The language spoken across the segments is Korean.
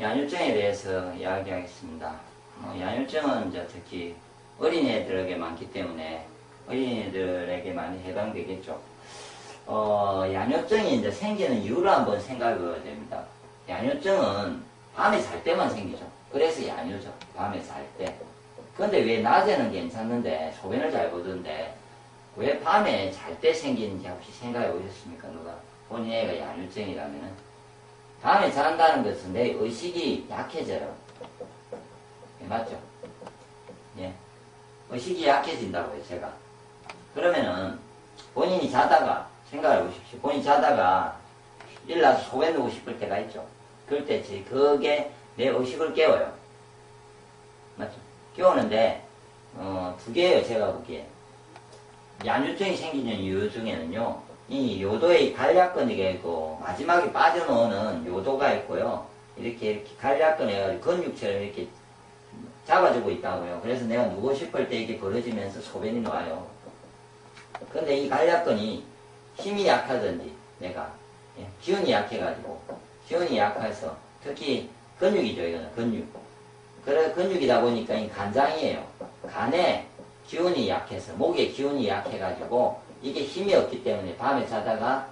양육증에 대해서 이야기하겠습니다. 어, 양육증은 이제 특히 어린애들에게 많기 때문에 어린이들에게 많이 해당되겠죠. 어, 양육증이 이제 생기는 이유를 한번 생각해 봐야 됩니다. 양육증은 밤에 잘 때만 생기죠. 그래서 양유죠. 밤에 잘 때. 근데 왜 낮에는 괜찮는데 소변을 잘 보던데 왜 밤에 잘 때 생기는지 혹시 생각해 보셨습니까? 누가? 본인 애가 양육증이라면은 밤에 잔다는 것은 내 의식이 약해져요. 예, 맞죠? 예. 의식이 약해진다고요, 제가. 그러면은 본인이 자다가 생각해 보십시오. 본인이 자다가 일어나서 소변 누고 싶을 때가 있죠. 그럴 때 제- 그게 내 의식을 깨워요. 맞죠? 깨우는데 어, 두 개예요, 제가 보기에. 양유증이 생기는 이유 중에는요, 이 요도의 간략근이가 있고, 마지막에 빠져나오는 요도가 있고요, 이렇게, 이렇게 간략근에 근육처럼 이렇게 잡아주고 있다고요. 그래서 내가 누고 싶을 때 이게 벌어지면서 소변이 나와요. 근데 이 간략근이 힘이 약하든지, 내가, 예, 기운이 약해가지고, 기운이 약해서, 특히 근육이죠, 이거는 근육. 그래, 근육이다 보니까 이 간장이에요. 간에 기운이 약해서, 목에 기운이 약해가지고, 이게 힘이 없기 때문에 밤에 자다가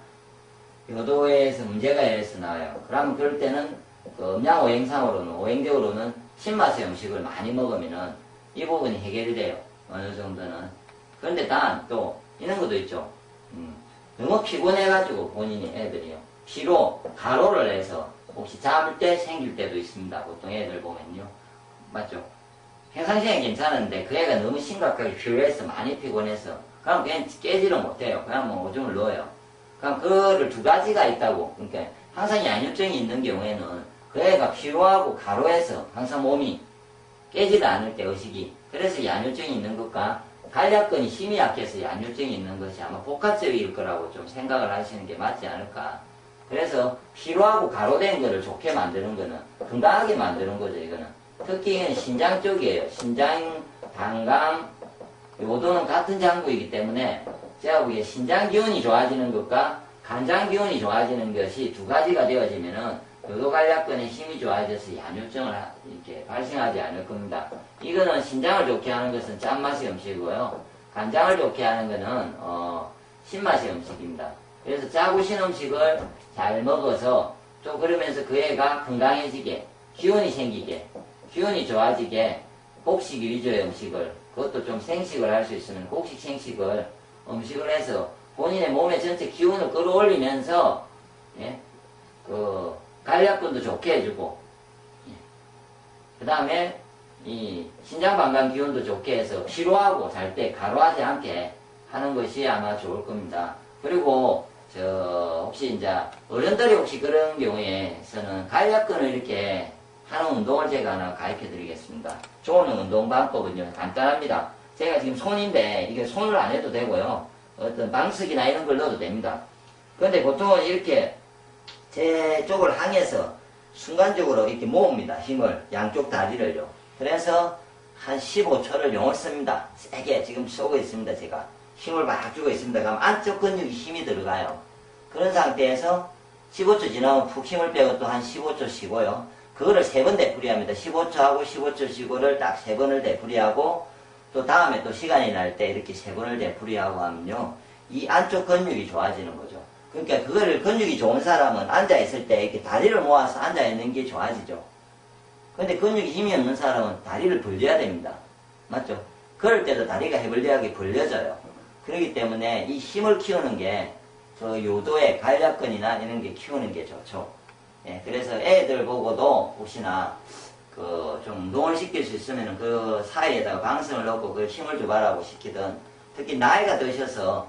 요도에서 문제가 일어서 나와요. 그러면 그럴 때는 그 음양 오행상으로는, 오행적으로는 신맛의 음식을 많이 먹으면은 이 부분이 해결이 돼요. 어느 정도는. 그런데 단, 또, 이런 것도 있죠. 음, 너무 피곤해가지고 본인이 애들이요. 피로, 가로를 해서 혹시 잠을 때 생길 때도 있습니다. 보통 애들 보면요. 맞죠? 평상시엔 괜찮은데 그 애가 너무 심각하게 피로해서 많이 피곤해서 그럼 그냥 깨지를 못해요. 그냥 뭐 오줌을 넣어요. 그럼 그거를 두 가지가 있다고. 그러니까 항상 양육증이 있는 경우에는 그 애가 피로하고 가로해서 항상 몸이 깨지를 않을 때 의식이 그래서 양육증이 있는 것과 간략근이 힘이 약해서 양육증이 있는 것이 아마 복합적일 거라고 좀 생각을 하시는 게 맞지 않을까. 그래서 피로하고 가로된 거를 좋게 만드는 거는 건강하게 만드는 거죠, 이거는. 특히 신장 쪽이에요. 신장, 방광, 요도는 같은 장부이기 때문에 제가 보기에 신장 기운이 좋아지는 것과 간장 기운이 좋아지는 것이 두 가지가 되어지면은 요도 간략근의 힘이 좋아져서 하- 이렇게 발생하지 않을 겁니다. 이거는 신장을 좋게 하는 것은 짠맛의 음식이고요. 간장을 좋게 하는 것은 어, 신맛의 음식입니다. 그래서 짜고 신 음식을 잘 먹어서 또 그러면서 그 애가 건강해지게 기운이 생기게 기운이 좋아지게 곡식 위주의 음식을 그것도 좀 생식을 할 수 있으면 곡식 생식을 음식을 해서 본인의 몸의 전체 기운을 끌어올리면서 예? 그 간략근도 좋게 해주고 그 다음에 이 신장방광 기운도 좋게 해서 피로하고 잘 때 가로하지 않게 하는 것이 아마 좋을 겁니다. 그리고 저 혹시 이제 어른들이 혹시 그런 경우에서는 간략근을 이렇게 하는 운동을 제가 하나 가르쳐 드리겠습니다. 좋은 운동 방법은요 간단합니다. 제가 지금 손인데 이게 손을 안 해도 되고요. 어떤 방석이나 이런 걸 넣어도 됩니다. 그런데 보통은 이렇게 제 쪽을 향해서 순간적으로 이렇게 모읍니다. 힘을 양쪽 다리를요. 그래서 한 15초를 용을 씁니다. 세게 지금 쏘고 있습니다. 제가 힘을 막 주고 있습니다. 그럼 안쪽 근육이 힘이 들어가요. 그런 상태에서 15초 지나면 푹 힘을 빼고 또 한 15초 쉬고요. 그거를 세 번 되풀이합니다. 15초 하고 15초 쉬고를 딱 세 번을 되풀이하고 또 다음에 또 시간이 날 때 이렇게 세 번을 되풀이하고 하면요. 이 안쪽 근육이 좋아지는 거죠. 그러니까 그거를 근육이 좋은 사람은 앉아 있을 때 이렇게 다리를 모아서 앉아 있는 게 좋아지죠. 근데 근육이 힘이 없는 사람은 다리를 벌려야 됩니다. 맞죠? 그럴 때도 다리가 해벌려하게 벌려져요. 그렇기 때문에 이 힘을 키우는 게그 요도의 간략근이나 이런 게 키우는 게 좋죠. 예, 그래서 애들 보고도 혹시나 운동을 시킬 수 있으면 그 사이에다가 방석을 넣고 그 힘을 줘봐라고 시키든 특히 나이가 드셔서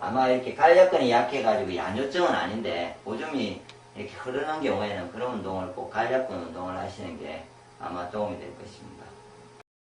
아마 이렇게 간략근이 약해가지고 양요증은 아닌데 오줌이 이렇게 흐르는 경우에는 그런 운동을 꼭 간략근 운동을 하시는 게 아마 도움이 될 것입니다.